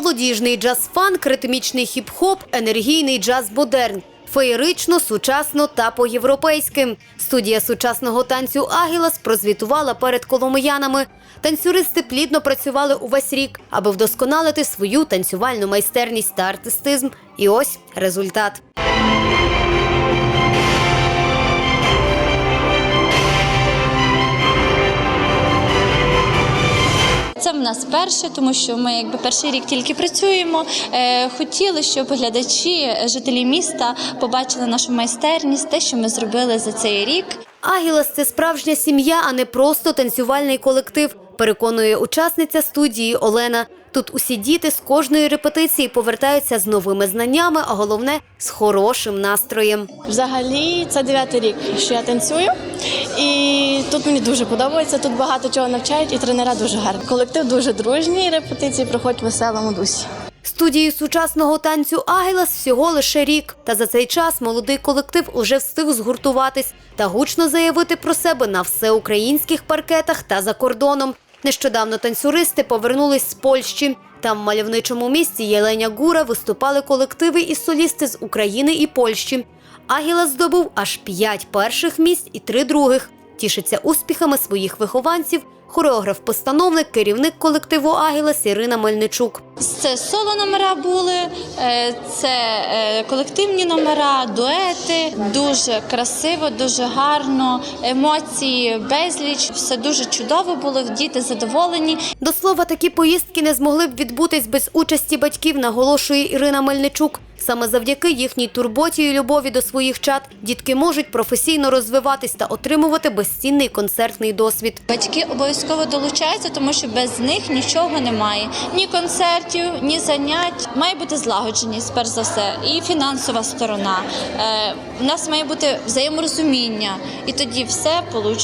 Молодіжний джаз-фанк, ритмічний хіп-хоп, енергійний джаз-модерн. Феєрично, сучасно та по-європейськи. Студія сучасного танцю Агілас прозвітувала перед коломиянами. Танцюристи плідно працювали увесь рік, аби вдосконалити свою танцювальну майстерність та артистизм. І ось результат. Нас перше, тому що ми якби перший рік тільки працюємо. Е, хотіли, щоб глядачі, жителі міста побачили нашу майстерність, те, що ми зробили за цей рік. Агілас це справжня сім'я, а не просто танцювальний колектив, переконує учасниця студії Олена. Тут усі діти з кожної репетиції повертаються з новими знаннями, а головне з хорошим настроєм. Взагалі, це дев'ятий рік, що я танцюю, і тут мені дуже подобається. Тут багато чого навчають, і тренера дуже гарні. Колектив дуже дружній, репетиції проходять в веселому дусі. Студії сучасного танцю Агілас всього лише рік. Та за цей час молодий колектив уже встиг згуртуватись та гучно заявити про себе на всеукраїнських паркетах та за кордоном. Нещодавно танцюристи повернулись з Польщі. Там в мальовничому місці Єленя Гура виступали колективи і солісти з України і Польщі. Агіла здобув аж п'ять перших місць і три других. Тішиться успіхами своїх вихованців хореограф-постановник, керівник колективу Агілас Ірина Мельничук. Це соло номера були, е, це е, колективні номера, дуети. Дуже красиво, дуже гарно. Емоції, безліч. Все дуже чудово було. Діти задоволені. До слова, такі поїздки не змогли б відбутись без участі батьків, наголошує Ірина Мельничук. Саме завдяки їхній турботі і любові до своїх чад дітки можуть професійно розвиватись та отримувати безцінний концертний досвід. Батьки обов'язково долучаються, тому що без них нічого немає. Ні концертів, ні занять. Має бути злагодженість, перш за все, і фінансова сторона. Е, у нас має бути взаєморозуміння, і тоді все вийде.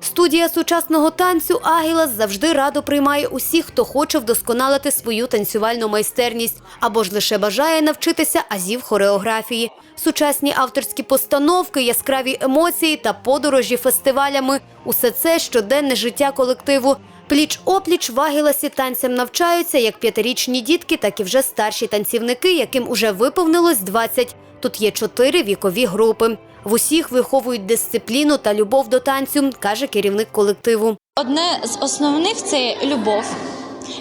Студія сучасного танцю Агілас завжди радо приймає усіх, хто хоче вдосконалити свою танцювальну майстерність або ж лише бажає навчитися азів хореографії. Сучасні авторські постановки, яскраві емоції та подорожі фестивалями усе це щоденне життя колективу. Пліч опліч в Агіласі танцям навчаються як п'ятирічні дітки, так і вже старші танцівники, яким уже виповнилось 20. Тут є чотири вікові групи. В усіх виховують дисципліну та любов до танцю, каже керівник колективу. Одне з основних це любов.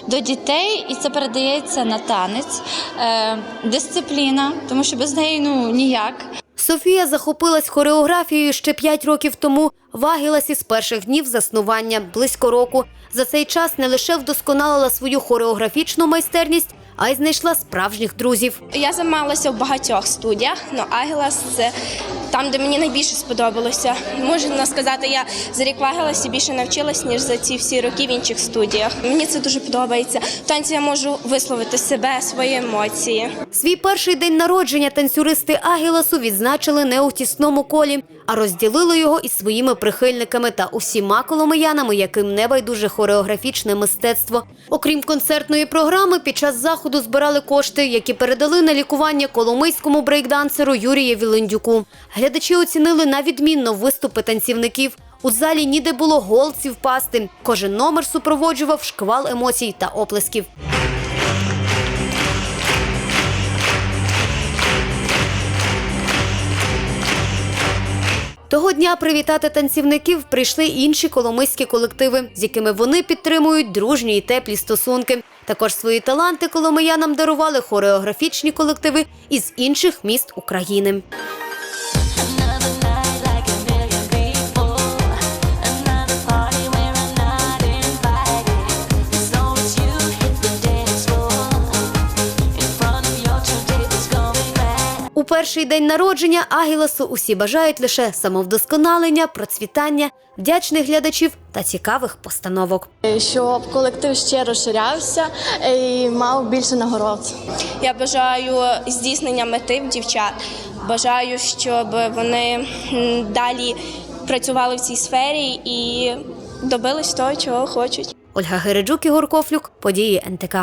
До дітей і це передається на танець, е, дисципліна, тому що без неї ну ніяк. Софія захопилась хореографією ще 5 років тому в Агіласі з перших днів заснування близько року. За цей час не лише вдосконалила свою хореографічну майстерність, а й знайшла справжніх друзів. Я займалася в багатьох студіях, але Агілас це там, де мені найбільше сподобалося. Можна сказати, я за рік в Агіласі більше навчилась, ніж за ці всі роки в інших студіях. Мені це дуже подобається. В танці я можу висловити себе, свої емоції. Свій перший день народження танцюристи Агіласу відзначили не у тісному колі, а розділили його із своїми прихильниками та усіма коломиянами, яким не байдуже хореографічне мистецтво. Окрім концертної програми, під час заходу збирали кошти, які передали на лікування коломийському брейкдансеру Юрієві Линдюку. Глядачі оцінили на відмінно виступи танцівників. У залі ніде було голці впасти. Кожен номер супроводжував шквал емоцій та оплесків. Того дня привітати танцівників прийшли інші коломийські колективи, з якими вони підтримують дружні і теплі стосунки. Також свої таланти коломиянам дарували хореографічні колективи із інших міст України. Перший день народження Агіласу усі бажають лише самовдосконалення, процвітання, вдячних глядачів та цікавих постановок. Щоб колектив ще розширявся і мав більше нагород. Я бажаю здійснення мети в дівчат. Бажаю, щоб вони далі працювали в цій сфері і добились того, чого хочуть. Ольга Гереджук, Ігор Кофлюк, події НТК.